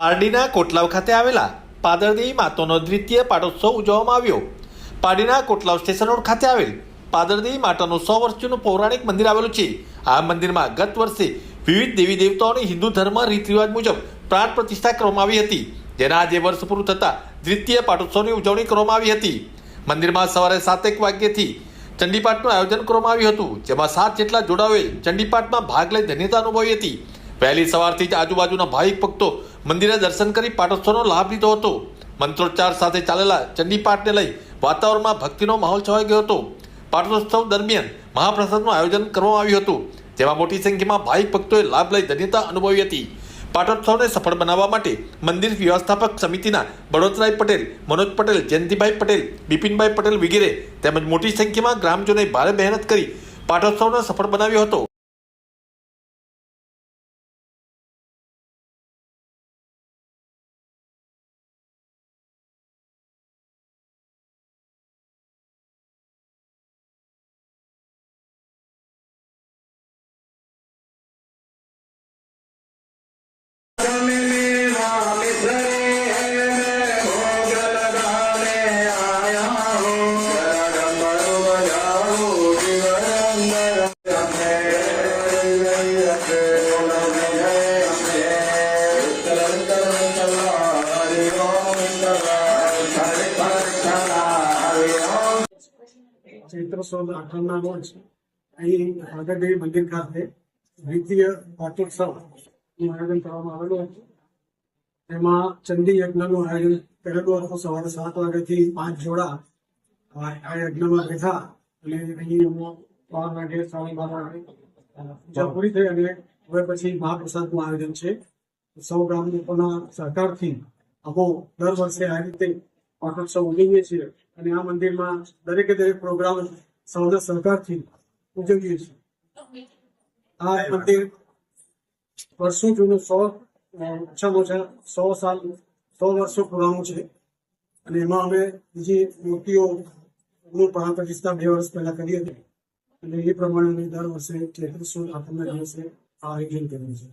પારડીના કોટલાવ ખાતે આવેલા પાદરદેવી માતાનો દ્વિતીય પાટોત્સવ ઉજવવામાં આવ્યો. પારડીના કોટલાવ સ્ટેશન રોડ ખાતે આવેલ પાદરદેવી માતાનું સો વર્ષ જૂનું પૌરાણિક મંદિર આવેલું છે. આ મંદિરમાં ગત વર્ષે વિવિધ દેવી દેવતાઓની હિન્દુ ધર્મ રીત રિવાજ મુજબ પ્રાણ પ્રતિષ્ઠા કરવામાં આવી હતી. જેના આજે વર્ષ પૂરું થતાં દ્વિતીય પાટોત્સવની ઉજવણી કરવામાં આવી હતી. મંદિરમાં સવારે સાતેક વાગ્યેથી ચંડીપાઠનું આયોજન કરવામાં આવ્યું હતું, જેમાં સાત જેટલા જોડાઓએ ચંડીપાઠમાં ભાગ લઈ ધન્યતા અનુભવી હતી. વહેલી સવારથી જ આજુબાજુના ભાવિક ભક્તો મંદિરે દર્શન કરી પાટોત્સવનો લાભ લીધો હતો. મંત્રોચ્ચાર સાથે ચાલેલા ચંડીપાઠને લઈ વાતાવરણમાં ભક્તિનો માહોલ છવાઈ ગયો હતો. પાટોત્સવ દરમિયાન મહાપ્રસાદનું આયોજન કરવામાં આવ્યું હતું. જેમાં મોટી સંખ્યામાં ભાવિક ભક્તોએ લાભ લઈ ધન્યતા અનુભવી હતી. પાટોત્સવને સફળ બનાવવા માટે મંદિર વ્યવસ્થાપક સમિતિના બળોતરાય પટેલ, મનોજ પટેલ, જયંતિભાઈ પટેલ, બિપિનભાઈ પટેલ વગેરે તેમજ મોટી સંખ્યામાં ગ્રામજનોએ ભારે મહેનત કરી પાટોત્સવને સફળ બનાવ્યો હતો. ચૈત્ર સુદ આઠમના રોજ અહીં ભાગરદેવી મંદિર ખાતે દ્વિતીય પાટોત્સવનું આયોજન કરવામાં આવેલું હતું. એમાં ચંડી યજ્ઞનું આયોજન કરેલું હતું. સવારે સાત વાગ્યાથી પાંચ જોડા આ યજ્ઞ યજ્ઞમાં બેઠા અને અહીં બાર વાગે સાડા બાર વાગે પૂજા પૂરી થઈ અને હવે પછી મહાપ્રસાદનું આયોજન છે. સૌ ગ્રામ લોકોના સહકારથી અમો દર વર્ષે આ રીતે પાટોત્સવ ઉજવીએ છીએ અને આ મંદિરમાં દરેકે દરેક પ્રોગ્રામ સૌના સહકારથી ઉજવીએ છીએ. આ મંદિર વર્ષો જૂનું સો ઓછામાં ઓછા સો સાલ, સો વર્ષો પુરાણું છે. અને એમાં અમે બીજી મૂર્તિઓનું પ્રાણ પ્રતિષ્ઠા બે વર્ષ પહેલા કરી હતી. અને એ પ્રમાણે અમે દર વર્ષે ચૈત્ર સુદ આઠમના દિવસે આ આયોજન કર્યું છે